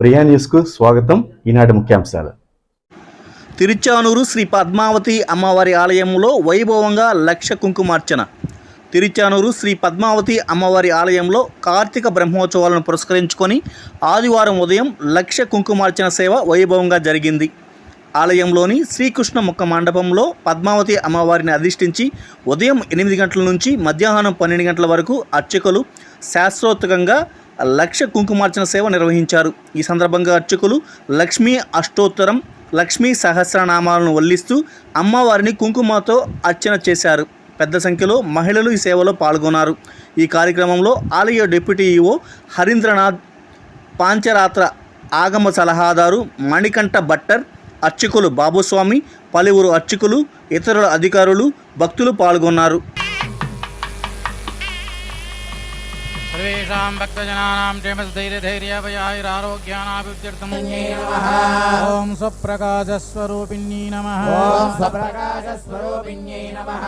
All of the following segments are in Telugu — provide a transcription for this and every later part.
ప్రియా న్యూస్కు స్వాగతం. ఈనాటి ముఖ్యాంశాలు. తిరుచానూరు శ్రీ పద్మావతి అమ్మవారి ఆలయంలో వైభవంగా లక్ష కుంకుమార్చన. తిరుచానూరు శ్రీ పద్మావతి అమ్మవారి ఆలయంలో కార్తీక బ్రహ్మోత్సవాలను పురస్కరించుకొని ఆదివారం ఉదయం లక్ష కుంకుమార్చన సేవ వైభవంగా జరిగింది. ఆలయంలోని శ్రీకృష్ణ ముఖ మండపంలో పద్మావతి అమ్మవారిని అధిష్ఠించి ఉదయం ఎనిమిది గంటల నుంచి మధ్యాహ్నం పన్నెండు గంటల వరకు అర్చకులు శాస్త్రోత్తకంగా లక్ష కుంకుమార్చన సేవ నిర్వహించారు. ఈ సందర్భంగా అర్చకులు లక్ష్మీ అష్టోత్తరం లక్ష్మీ సహస్రనామాలను వల్లిస్తూ అమ్మవారిని కుంకుమతో అర్చన చేశారు. పెద్ద సంఖ్యలో మహిళలు ఈ సేవలో పాల్గొన్నారు. ఈ కార్యక్రమంలో ఆలయ డిప్యూటీ ఈఓ హరీంద్రనాథ్ పాంచరాత్ర ఆగమ సలహాదారు మణికంఠ భట్టర్ అర్చకులు బాబుస్వామి పలువురు అర్చకులు ఇతరుల అధికారులు భక్తులు పాల్గొన్నారు. सर्वेषां भक्तजनानां क्षेमस्थैर्यधैर्यभयायुरारोग्यानाभिवृद्ध्यर्थम् ॐ स्वप्रकाशस्वरूपिण्यै नमः। ॐ स्वप्रकाशस्वरूपिण्यै नमः।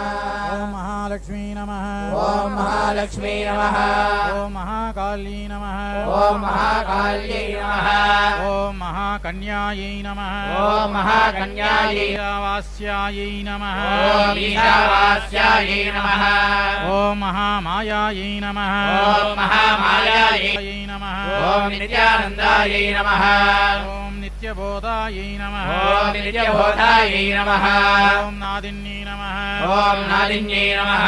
ॐ महालक्ष्मी नमः। ॐ महालक्ष्मी नमः। ॐ महाकाली नमः। ॐ महाकाल्यै नमः। ॐ महाकन्यायै नमः। ॐ महाकन्यायै। ईशावास्यायै नमः। ॐ ईशावास्यायै नमः। ॐ महामायायै नमः। ॐ महामायायै। नमः। ॐ नित्यानन्दायै नमः। ॐ नित्यबोधायै नमः ॐ नित्यबोधायै नमः ॐ नादिन्यै नमः ॐ नादिन्यै नमः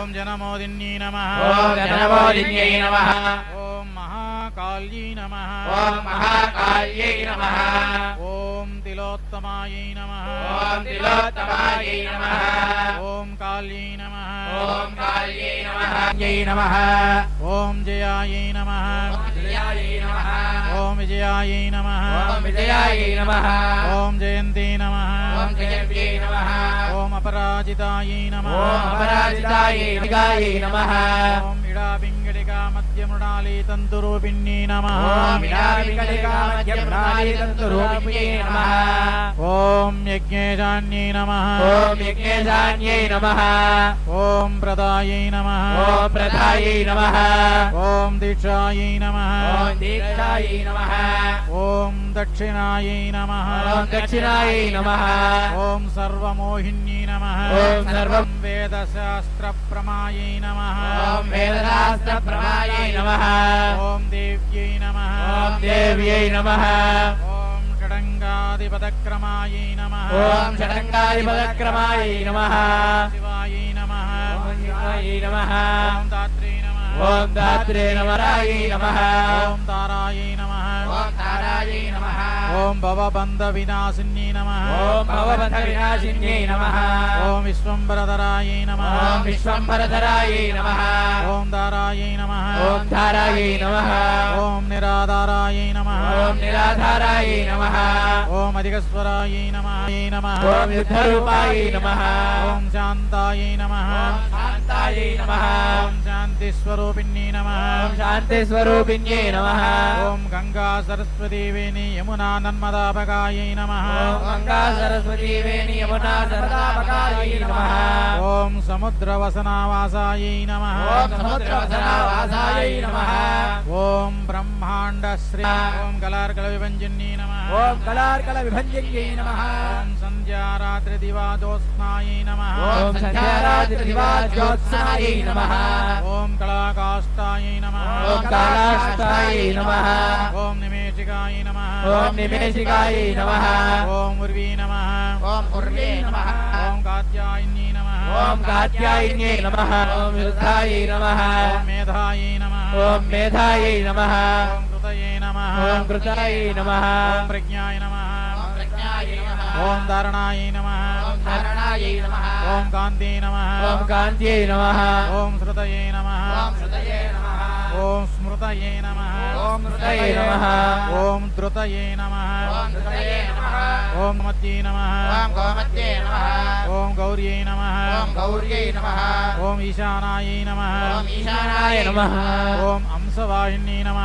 ॐ जनमोदिन्यै नमः ॐ जनमोदिन्यै नमः ॐ महाकाल्यै नमः ॐ महाकाल्यै नमः ॐ तिलोत्तमायै नमः ॐ तिलोत्तमायै नमः ॐ काल्यै नमः ॐ काल्यै नमः यै नमः। ॐ जयायै नमः। नमः ॐ विजयायै नमः। ॐ विजयायै नमः। ॐ जयन्ती नमः। ॐ नमः। ॐ अपराजितायै नमः। अपराजितायै नमः। ॐ इडापिङ्गलिका मध्यमृणाली तन्तुरूपिण्यै नमः ॐ विनाविकलिका मध्यप्रणालीतन्तुरूपिण्यै नमः ॐ यज्ञेशान्यै नमः ॐ यज्ञेशान्यै नमः ॐ प्रदायै नमः ॐ प्रदायै नमः ॐ दीक्षायै नमः ॐ दीक्षायै नमः ॐ दक्षिणायै नमः ॐ दक्षिणायै नमः ॐ सर्वमोहिन्यै नमः ॐ सर्वं वेदशास्त्रप्रमायै नमः ॐ वेदशास्त्रप्रमायै नमः ॐ देव्यै नमः ॐ देव्यै नमः ॐ षडङ्गादिपदक्रमायै नमः ॐ षडङ्गादिपदक्रमायै नमः शिवायै नमः ॐ शिवायै नमः ॐ दात्रे नमः ॐ दात्रे नमरायै नमः ॐ तारायै नमः ॐ तारायै नमः ఓం భవ బంధ వినాశిన్యై నమ ఓం భవ బంధ వినాశిన్యై నమ ఓం విశ్వంబరధరాయై నమ ఓం విశ్వంబరధరాయై నమ ఓం దారాయై నమ ఓం ధారాయై నమ ఓం నిరాధారాయై నమ ఓం నిరాధారాయై నమ ఓం అధికస్వరాయై నమ ఏ నమ ఓం యుద్ధరూపాయై నమ ఓం శాంతాయై నమ శాంతాయై నమ ఓం శాంతి శాంతిస్వరూపిణ్యై నమ శాంతి శాంతిస్వరూపిణ్యై నమ ఓం గంగా సరస్వతి వేణి యమునా नर्मदाभगायै नमः गङ्गा सरस्वती वेणी यमुना सर्वदापकायै नमः ॐ समुद्रवसनावासायै नमः ॐ समुद्रवसनावासायै नमः ॐ ब्रह्माण्डश्री ॐ कलार्कलविभञ्जन्यै नमः ॐ कलार्कलविभञ्जन्यै नमः ॐ सन्ध्यारात्रिदिवादोत्स्नायै नमः ॐ सन्ध्यारात्रिदिवाज्योत्सनायै नमः ॐ कलाकाष्ठायै नमः ॐ कालाष्टायै नमः ॐ निमेशिकाय नमः ओम निमेशिकाय नमः ओम उर्वी नमः ओम उर्वी नमः ओम कात्यायनी नमः ओम कात्यायनी नमः ओम युद्धाय नमः ओम मेधाय नमः ओम मेधाय नमः ओम कृतये नमः ओम कृताय नमः ओम प्रज्ञाय नमः ओम प्रज्ञाय नमः ओम धारणाय नमः ओम धारणाय नमः ओम कान्ते नमः ओम कान्ते नमः ओम श्रुतये नमः ओम श्रुतये नमः ओम स्मृतये नमः ओम स्मृतये नमः ధృతయే నమ ఓం మద్యే నమ ఓం గౌర్యై నమ ఓం ఈశానాయై నమ ఓం అంశవాహిన్యై నమ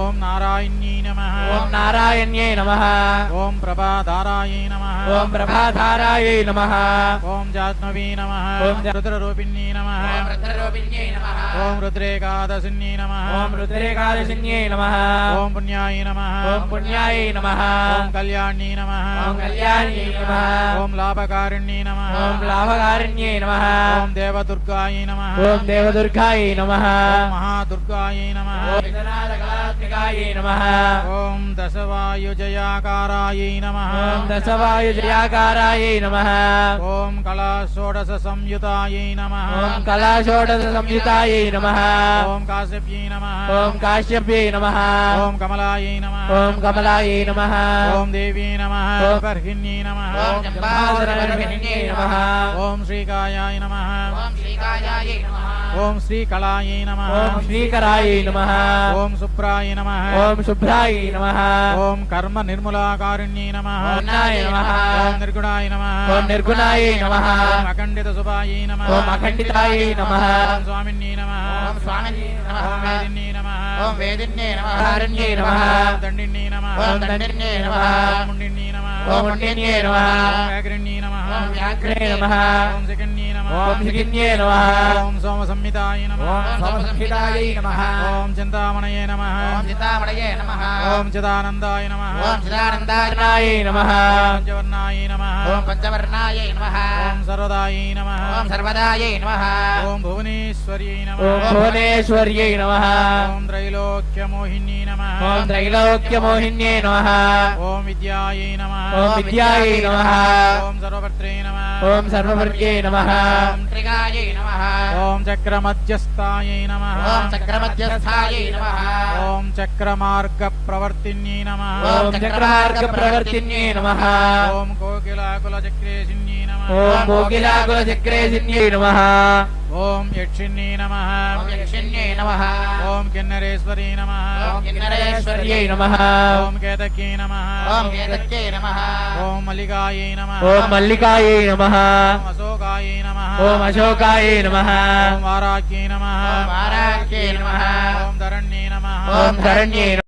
ఓం నారాయణ్యై నమ ఓం నారాయణ్యై నమ ఓం ప్రభాధారాయై నమ ఓం ప్రభాధారాయై నమ ఓం జాత విష్ణవీ నమ రుద్రరూపిణ్యై నమ ఓం రుద్రేకాదశిన్యై నమ ఓం రుద్రేకాదశిన్యై నమ ఓం పుణ్యాయ నమ ఓం పుణ్యాయ నమ ఓం కళ్యాణ్యై నమ ఓం కళ్యాణ్యై నమ ఓం లాభకారుణ్యై నమ ఓం లాభకారుణ్యై నమ ఓం దేవదుర్గాయ నమ ఓం దేవదుర్గాయ నమ మహాదుర్గాయ నమ ఓం దశవాయుజయాకారాయ నమ ఓం దశవాయుజయాకారాయ నమ ఓం కళాశ సంయుతాయ నమ ఓం కళాషోడశ సంయుతాయ నమః ఓం కాశ్యప్యై నమ ఓం కాశ్యప్యై నమః ఓం కమలాయ నమ ఓం కమలాయ నమః ఓం దేవీ నమ ఓం బర్హిణ్యై నమ ఓం జంబాసురవర్ణిన్యై నమః ఓం శ్రీకళాయ నమ ఓం శ్రీకరాయ నమః ఓం శుభ్రాయ నమ ఓం శుభ్రాయ నమః ఓం కర్మ నిర్మూలాకారుణ్యై నమ ఓం నిర్గుణాయ నమ ఓం నిర్గుణాయ నమః ఓం అఖండిత శుభాయ నమ ఓం అఖండితాయ నమః ఓం స్వామిన్యై నమ ఓం స్వామిన్యై నమః ఓం వేదిన్యై నమ ఓం వేదిన్యై నమః కారుణ్యై నమః ఓం దండిన్యై నమ ఓం దండిన్యై నమః ఓం ముండిన్యై నమ ఓం ముండిన్యై నమః ఓం వ్యాఘ్రిణ్యై వ్యాఘ్రే నమః ఓం శిఖన్యై నమ ఓం హిగిన్యై నమః ఓం సోమ సంహితాయ నమ ఓం సోమసంహితాయ నమః ఓం చింతామణయే నమ ఓం చితామణయే నమః ఓం చిదానందాయ నమ ఓం చిదానందాయ నమః పంచవర్ణాయ నమ ఓం పంచవర్ణాయ నమః ఓం సర్వదాయ నమ ఓం సర్వదాయ నమః ఓం భువనేశ్వర్యై నమ ఓం భువనేశ్వర్యై నమః ఓం త్రైలోక్యమోహిన్యై నమ ఓం త్రైలోక్యమోహిన్యై నమః ఓం విద్యాయై నమ ఓం విద్యాయై నమః ఓం సర్వభర్త్రే నమ ఓం సర్వవర్గ్యై నమః ఓం త్రిగాయై నమః ఓం చక్రమధ్యస్థాయై నమ ఓం చక్రమధ్యస్థాయై నమః ఓం చక్రమార్గ ప్రవర్తిన్యై నమ ఓం చక్రమార్గ ప్రవర్తిన్యై నమః ఓం కోకిలాకుల చక్రేశిన్యై నమ ఓం కోకిలాకుల చక్రేశిన్యై నమః ఓం యక్షిణ్యై నమ ఓం యక్షిణ్యై నమః ఓం కిన్నరేశ్వరీ నమ ఓం కిన్నరేశ్వర్యై నమః ఓం కేతకీ నమ ఓం వేదక్యై నమః ఓం మల్లికాయై నమ ఓం మల్లికాయై నమః ఓం అశోకాయై నమ ఓం అశోకాయై నమః ఓం వారాక్యై నమ ఓం వారాక్యై నమః ఓం